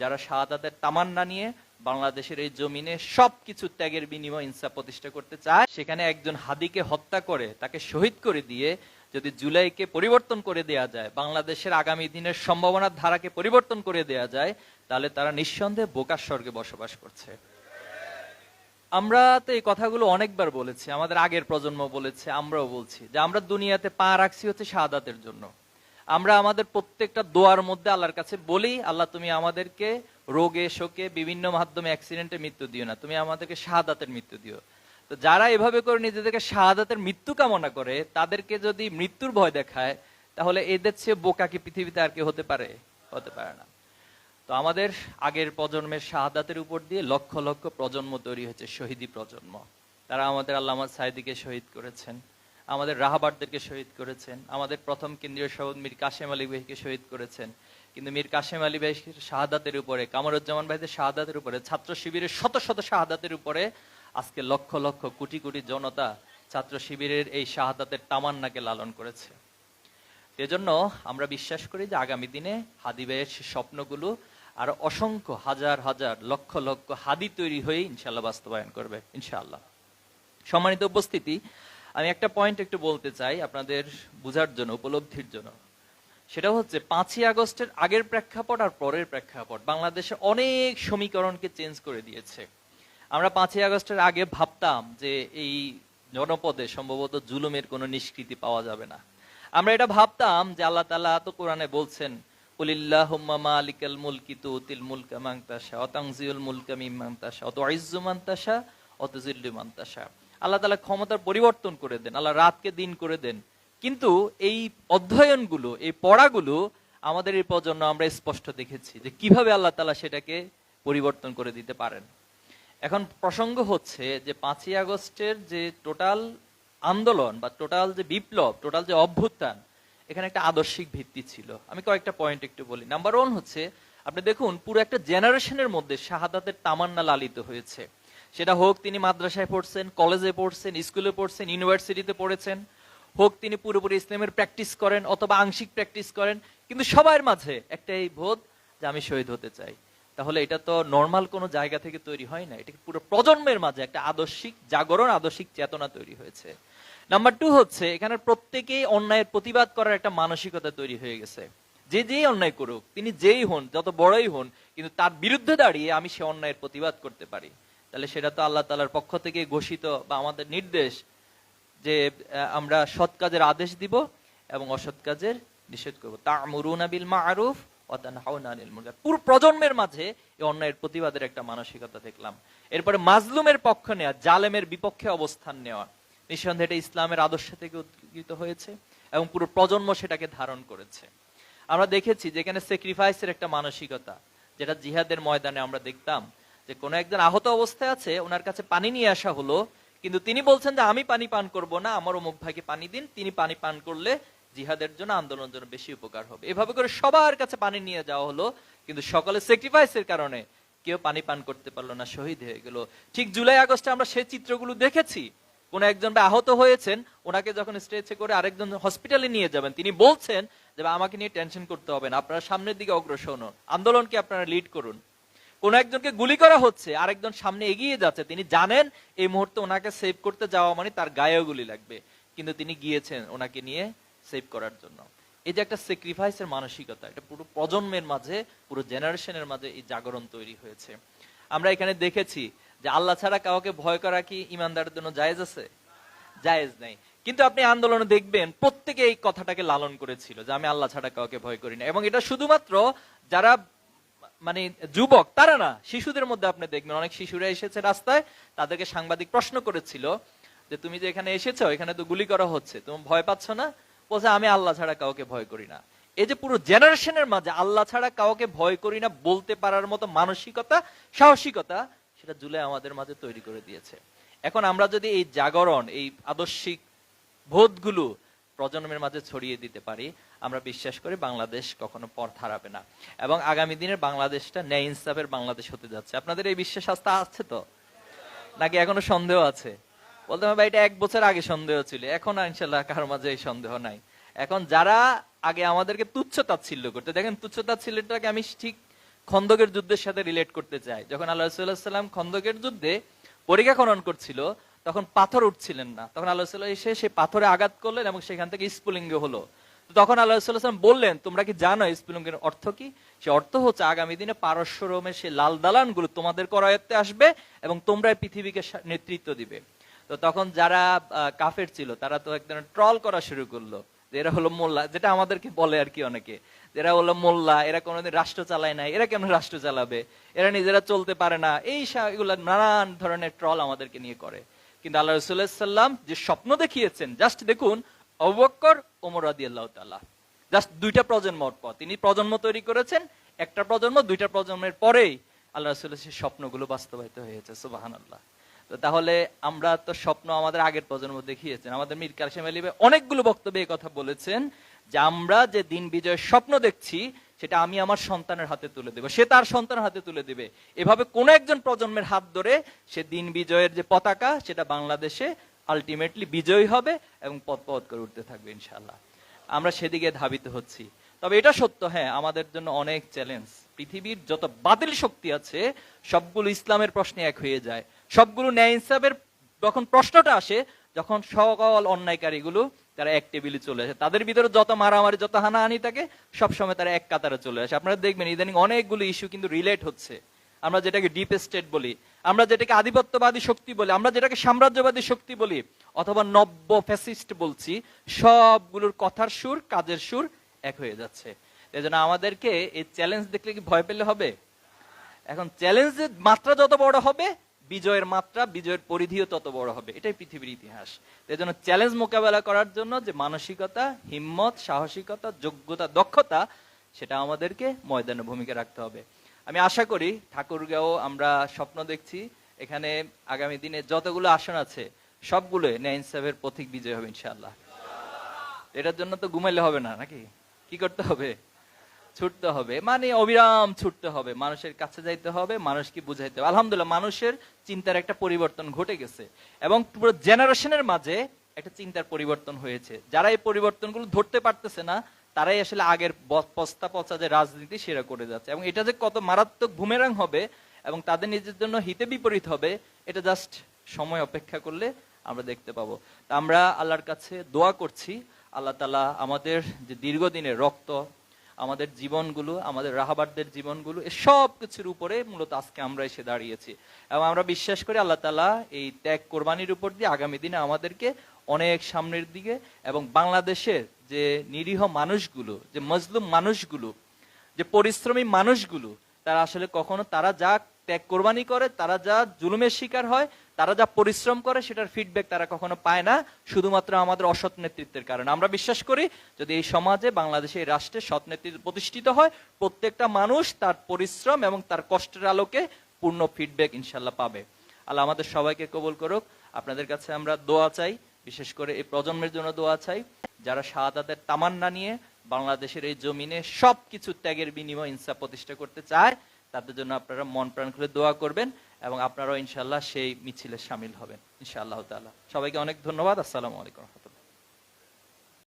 যারা শাহাদাতের তামান্না নিয়ে বাংলাদেশের এই জমিনে সবকিছু ত্যাগের বিনিময় ইনসাফ প্রতিষ্ঠা করতে চায়, সেখানে একজন হাদিকে হত্যা করে তাকে শহীদ করে দিয়ে যদি জুলাইকে পরিবর্তন করে দেয়া যায়, বাংলাদেশের আগামী দিনের সম্ভাবনার ধারাকে পরিবর্তন করে দেয়া যায়, তাহলে তারা নিঃসন্দেহে বোকার স্বর্গে বসবাস করছে। আমরা তো এই কথাগুলো অনেকবার বলেছি, আমাদের আগের প্রজন্ম বলেছে, আমরাও বলছি যে আমরা দুনিয়াতে পা রাখছি হচ্ছে শাহাদাতের জন্য। আমরা আমাদের প্রত্যেকটা দোয়ার মধ্যে আল্লাহর কাছে বলি, আল্লাহ তুমি আমাদেরকে রোগে, শোকে বিভিন্ন মাধ্যমে অ্যাক্সিডেন্টে মৃত্যু দিও না, তুমি আমাদেরকে শাহাদাতের মৃত্যু দিও। তো যারা এভাবে করে নিজেদেরকে শাহাদাতের মৃত্যু কামনা করে, তাদেরকে যদি মৃত্যুর ভয় দেখায়, তাহলে এদের চেয়ে বোকা কি পৃথিবীতে আর কি হতে পারে? হতে পারে না। তো আমাদের আগের প্রজন্মের শাহাদাতের উপর দিয়ে লক্ষ লক্ষ প্রজন্ম তৈরি হয়েছে, শহীদি প্রজন্ম। তারা আমাদের আল্লামা সাইদিকে শহীদ করেছেন। আমাদের রাহাবারদেরকে শহীদ করেছেন। আমাদের প্রথম কেন্দ্রীয় সভাপতি মীর কাশেম আলী ভাইকে শহীদ করেছেন। কিন্তু মীর কাশেম আলী ভাই শাহাদাতের উপরে, কামরুজ্জামান ভাইদের শাহাদাতের উপরে, ছাত্র শিবিরের শত শত শাহাদাতের উপরে আজকে লক্ষ লক্ষ কোটি কোটি জনতা ছাত্র শিবিরের এই শাহাদাতের তামান্নাকে লালন করেছে। এজন্য আমরা বিশ্বাস করি যে আগামী দিনে হাদি ভাইয়ের স্বপ্নগুলো আর অসংখ্য হাজার হাজার লক্ষ লক্ষ হাদি তৈরি হয়ে ইনশাল্লাহ বাস্তবায়ন করবে, ইনশাআল্লাহ। সম্মানিত উপস্থিতি আমি একটা পয়েন্ট একটু বলতে চাই আপনাদের বুঝার জন্য, উপলব্ধির জন্য। সেটা হচ্ছে, পাঁচই আগস্টের আগের প্রেক্ষাপট আর পরের প্রেক্ষাপট বাংলাদেশে অনেক সমীকরণকে চেঞ্জ করে দিয়েছে। আমরা পাঁচই আগস্টের আগে ভাবতাম যে এই জনপদে সম্ভবত জুলুমের কোনো নিষ্কৃতি পাওয়া যাবে না। আমরা এটা ভাবতাম যে আল্লাহ তালা তো কোরআনে বলছেন মালিকাল মুলকি তুতিল মুলকা তাশা, ওয়া তানজিউল মুলকা মিম্মান তাশা, ওয়া তুইজ্জু মান তাশা, ওয়া তুযিল্লু মান তাশা। আল্লাহ তাআলা ক্ষমতার পরিবর্তন করে দেন, আল্লাহ রাতকে দিন করে দেন। কিন্তু এই অধ্যয়নগুলো, এই পড়াগুলো আমাদের এই প্রজন্ম আমরা স্পষ্ট দেখেছি যে কীভাবে আল্লাহ তালা সেটাকে পরিবর্তন করে দিতে পারেন। এখন প্রসঙ্গ হচ্ছে যে পাঁচই আগস্টের যে টোটাল আন্দোলন বা টোটাল যে বিপ্লব, টোটাল যে অভ্যুত্থান, এখানে একটা আদর্শিক ভিত্তি ছিল। আমি কয়েকটা পয়েন্ট একটু বলি। নাম্বার ওয়ান হচ্ছে, আপনি দেখুন, পুরো একটা জেনারেশনের মধ্যে শাহাদাতের তামান্না লালিত হয়েছে। সেটা হোক তিনি মাদ্রাসায় পড়ছেন, কলেজে পড়ছেন, স্কুলে পড়ছেন, ইউনিভার্সিটিতে পড়েছেন, হোক তিনি পুরোপুরি ইসলামের প্র্যাকটিস করেন অথবা আংশিক প্র্যাকটিস করেন, কিন্তু সবার মাঝে একটা এই বোধ যে আমি শহীদ হতে চাই। তাহলে এটা তো নর্মাল কোনো জায়গা থেকে তৈরি হয় না, এটা পুরো প্রজন্মের মাঝে একটা আদর্শিক জাগরণ, আদর্শিক চেতনা তৈরি হয়েছে। নাম্বার টু হচ্ছে, এখানে প্রত্যেকেই অন্যায়ের প্রতিবাদ করার একটা মানসিকতা তৈরি হয়ে গেছে। যে যেই অন্যায় করুক, তিনি যেই হন, যত বড়ই হন, কিন্তু তার বিরুদ্ধে দাঁড়িয়ে আমি সে অন্যায়ের প্রতিবাদ করতে পারি। তাহলে সেটা তো আল্লাহ তালার পক্ষ থেকে ঘোষিত বা আমাদের নির্দেশ যে আমরা সৎ কাজের আদেশ দিব এবং অসৎ কাজের নিষেধ করব। তা মরুনা বিল মারুফ পুরো প্রজন্মের মাঝে এই অন্যায়ের প্রতিবাদের একটা মানসিকতা দেখলাম। এরপরে মাজলুমের পক্ষ নেওয়া জালেমের বিপক্ষে অবস্থান নেওয়া। নিঃসন্দেহে এটা ইসলামের আদর্শ থেকে উদ্গীত হয়েছে এবং পুরো প্রজন্ম সেটাকে ধারণ করেছে। আমরা দেখেছি যেখানে স্যাক্রিফাইসের একটা মানসিকতা, যেটা জিহাদের ময়দানে আমরা দেখতাম যে কোনো একজন আহত অবস্থায় আছে, ওনার কাছে পানি নিয়ে আসা হলো, কিন্তু তিনি বলছেন যে আমি পানি পান করব না, আমার অমুক ভাইকে পানি দিন, তিনি পানি পান করলে জিহাদের জন্য আন্দোলনের জন্য বেশি উপকার হবে। এভাবে করে সবার কাছে পানি নিয়ে যাওয়া হলো, কিন্তু সকালে স্যাক্রিফাইসের কারণে কেউ পানি পান করতে পারল না, শহীদ হয়ে গেল। ঠিক জুলাই আগস্টে আমরা সেই চিত্রগুলো দেখেছি। কোন একজন আহত হয়েছেন, ওনাকে যখন স্ট্রেচে করে আরেকজন হসপিটালে নিয়ে যাবেন, তিনি বলছেন যে আমাকে নিয়ে টেনশন করতে হবে না, আপনারা সামনের দিকে অগ্রসর হন। আন্দোলনকে আপনারা লিড করুন। কোন একজনকে গুলি করা হচ্ছে, আরেকজন সামনে এগিয়ে যাচ্ছে। তিনি জানেন এই মুহূর্তে ওনাকে সেভ করতে যাওয়া মানে তার গায়েও গুলি লাগবে। কিন্তু তিনি গিয়েছেন ওনাকে নিয়ে সেভ করার জন্য। এই যে একটা স্যাক্রিফাইসের মানসিকতা, এটা পুরো প্রজন্মের মাঝে, পুরো জেনারেশনের মাঝে এই জাগরণ তৈরি হয়েছে। আমরা এখানে দেখেছি যে আল্লাহ ছাড়া কাউকে ভয় করা কি ইমানদারের জন্য জায়েজ আছে? জায়েজ নেই। কিন্তু আপনি আন্দোলনে দেখবেন, প্রত্যেকে এই কথাটাকে লালন করেছিল যে আমি আল্লাহ ছাড়া কাউকে ভয় করি না। এবং এটা শুধুমাত্র যারা মানে যুবক, তারা না, শিশুদের মধ্যে আপনি দেখবেন, অনেক শিশুরা এসেছে রাস্তায়, তাদেরকে সাংবাদিক প্রশ্ন করেছিল যে, তুমি যে এখানে এসেছ, এখানে তো গুলি করা হচ্ছে, তুমি ভয় পাচ্ছ না? বলছে, আমি আল্লাহ ছাড়া কাউকে ভয় করি না। এই যে পুরো জেনারেশনের মাঝে আল্লাহ ছাড়া কাউকে ভয় করি না বলতে পারার মতো মানসিকতা, সাহসিকতা, সেটা জুলাই আমাদের মাঝে তৈরি করে দিয়েছে। এখন আমরা যদি এই জাগরণ, এই আদর্শিক বোধগুলো প্রজন্মের মাঝে ছড়িয়ে দিতে পারি আমরা বিশ্বাস করি বাংলাদেশ কখনো পথ হারাবে না। এবং আগামী দিনের বাংলাদেশটা ন্যায় ইনসাফের বাংলাদেশ হতে যাচ্ছে। আপনাদের এই বিশ্বাস আস্থা আছে তো? নাকি এখনও সন্দেহ আছে? বলতে হবে এটা এক বছর আগে সন্দেহ ছিল। এখন ইনশাল্লাহ কারোর মাঝে এই সন্দেহ নাই। এখন যারা আগে আমাদেরকে তুচ্ছ তাচ্ছিল্য করতে, দেখেন তুচ্ছ তাচ্ছিল্যটাকে আমি ঠিক খন্দকের যুদ্ধের সাথে রিলেট করতে চাই। যখন আল্লাহ সাল্লাম খন্দকের যুদ্ধে পরীক্ষা খনন করছিল, তখন পাথর উঠছিলেন না। তখন আল্লাহ এসে সেই পাথরে আঘাত করলেন এবং সেখান থেকে স্ফুলিঙ্গ হলো। তখন আল্লাহ সাল্লাম বললেন, তোমরা কি জানো স্ফুলিঙ্গের অর্থ কি? সে অর্থ হচ্ছে আগামী দিনে পারস্য, রোমের সেই লাল দালানগুলো তোমাদের করায়ত্তে আসবে এবং তোমরা পৃথিবীকে নেতৃত্ব দিবে। তো তখন যারা কাফের ছিল, তারা তো এক ধরনের ট্রল করা শুরু করল যে এরা হলো মোল্লা, যেটা আমাদেরকে বলে আর কি অনেকে। এরা হলো মোল্লা, এরা কোনোদিন রাষ্ট্র চালায় নাই, এরা কেন রাষ্ট্র চালাবে? এরা নিজেরা চলতে পারে না। এই সা- এগুলা নানান ধরনের ট্রল আমাদেরকে নিয়ে করে। কিন্তু আল্লাহ রসুল্লাহাম যে স্বপ্ন দেখিয়েছেন, জাস্ট দেখুন অবক্কর ওমর আদি আল্লাহ তাল্লাহ জাস্ট দুইটা প্রজন্মর পর তিনি প্রজন্ম তৈরি করেছেন, একটা প্রজন্ম, দুইটা প্রজন্মের পরেই আল্লাহ রসুল্লাহ সেই স্বপ্নগুলো বাস্তবায়িত হয়েছে সুবাহান আল্লাহ তো তাহলে আমরা তো স্বপ্ন আমাদের আগের প্রজন্ম দেখিয়েছেন, আমাদের মীর কাসেম আলিবে অনেকগুলো বক্তব্যে কথা বলেছেন যে আমরা যে দিন বিজয়ের স্বপ্ন দেখছি, সেটা আমি আমার সন্তানের হাতে তুলে দেবো, সে তার সন্তানের হাতে তুলে দেবে। এভাবে কোন একজন প্রজন্মের হাত ধরে সে দিন বিজয়ের যে পতাকা, সেটা বাংলাদেশে আলটিমেটলি বিজয়ী হবে এবং পথ পথ করে উঠতে থাকবে ইনশাল্লাহ আমরা সেদিকে ধাবিত হচ্ছি। তবে এটা সত্য হ্যাঁ আমাদের জন্য অনেক চ্যালেঞ্জ পৃথিবীর যত বাতিল শক্তি আছে, সবগুলো ইসলামের প্রশ্নে এক হয়ে যায়। সবগুলো ন্যায় ইনসাফের যখন প্রশ্নটা আসে, যখন সকল অন্যায়কারীগুলো তারা এক টেবিলে চলে আসে। তাদের ভিতরে যত মারামারি, যত হানাহানি থাকে, সবসময় তারা এক কাতারে চলে আসে। আপনারা দেখবেন ইদানিং অনেকগুলো ইস্যু কিন্তু রিলেট হচ্ছে। আমরা যেটাকে ডিপ স্টেট বলি আমরা যেটাকে আধিপত্যবাদী শক্তি বলি, আমরা যেটাকে সাম্রাজ্যবাদী শক্তি বলি, অথবা নব্য ফ্যাসিস্ট বলছি, সবগুলোর কথার সুর, কাজের সুর এক হয়ে যাচ্ছে। এজন্য আমাদেরকে এই চ্যালেঞ্জ দেখলে কি ভয় পেলে হবে? এখন চ্যালেঞ্জের মাত্রা যত বড় হবে, বিজয়ের মাত্রা, বিজয়ের পরিধিও তত বড় হবে। এটাই পৃথিবীর ইতিহাস। এই জন্য চ্যালেঞ্জ মোকাবেলা করার জন্য যে মানসিকতা, হিম্মত, সাহসিকতা, যোগ্যতা, দক্ষতা, সেটা আমাদেরকে ময়দানে ভূমিকা রাখতে হবে। আমি আশা করি ঠাকুরগাঁও আমরা স্বপ্ন দেখছি। এখানে আগামী দিনে যতগুলো আসন আছে, সবগুলো ন্যায় ইনসাফের পথিক বিজয় হবে ইনশাআল্লাহ। এটার জন্য তো ঘুমাইলে হবে না, নাকি? কি করতে হবে? ছুটতে হবে। মানে অবিরাম ছুটতে হবে। মানুষের কাছে যাইতে হবে, মানুষকে বুঝাইতে হবে। আলহামদুলিল্লাহ, মানুষের চিন্তার একটা পরিবর্তন ঘটে গেছে। এবং পুরো জেনারেশনের মাঝে একটা চিন্তার পরিবর্তন হয়েছে। যারা এই পরিবর্তনগুলো ধরতে পারতেছে না তারাই আসলে আগের পস্তা পচা যে রাজনীতি সেরা করে যাচ্ছে। এবং এটা যে কত মারাত্মক ভূমেরাং হবে এবং তাদের নিজের জন্য হিতে বিপরীত হবে, এটা জাস্ট সময় অপেক্ষা করলে আমরা দেখতে পাবো। আমরা আল্লাহর কাছে দোয়া করছি। আল্লাহ তালা আমাদের যে দীর্ঘদিনের রক্ত আমাদের জীবনগুলো, আমাদের রাহাবারদের জীবনগুলো সব কিছুর উপরে মূলত আজকে আমরা এসে দাঁড়িয়েছি। এবং আমরা বিশ্বাস করি আল্লাহ তালা এই ত্যাগ কোরবানির উপর দিয়ে আগামী দিনে আমাদেরকে অনেক সামনের দিকে এবং বাংলাদেশের যে নিরীহ মানুষগুলো, যে মজলুম মানুষগুলো, যে পরিশ্রমী মানুষগুলো, তারা আসলে কখনো, তারা যা ত্যাগ কোরবানি করে, তারা যা জুলুমের শিকার হয়, তারা যা পরিশ্রম করে, সেটার ফিডব্যাক তারা কখনো পায় না, শুধুমাত্র আমাদের অসৎ নেতৃত্বের কারণে। আমরা বিশ্বাস করি, যদি এই সমাজে, বাংলাদেশে এই রাষ্ট্রে সৎ নেতৃত্ব প্রতিষ্ঠিত হয়, প্রত্যেকটা মানুষ তার পরিশ্রম এবং তার কষ্টের আলোকে পূর্ণ ফিডব্যাক ইনশাল্লাহ পাবে। আল্লাহ আমাদের সবাইকে কবল করুক। আপনাদের কাছে আমরা দোয়া চাই, বিশেষ করে এই প্রজন্মের জন্য দোয়া চাই, যারা শাহাদাতের তামান্না নিয়ে বাংলাদেশের এই জমিনে সবকিছু ত্যাগের বিনিময় ইনসাফ প্রতিষ্ঠা করতে চায় তাদের জন্য আপনারা মন প্রাণ খুলে দোয়া করবেন এবং আপনারাও ইনশাল্লাহ সেই মিছিলে সামিল হবেন, ইনশাআল্লাহ তালা সবাইকে অনেক ধন্যবাদ, আসসালামু আলাইকুম।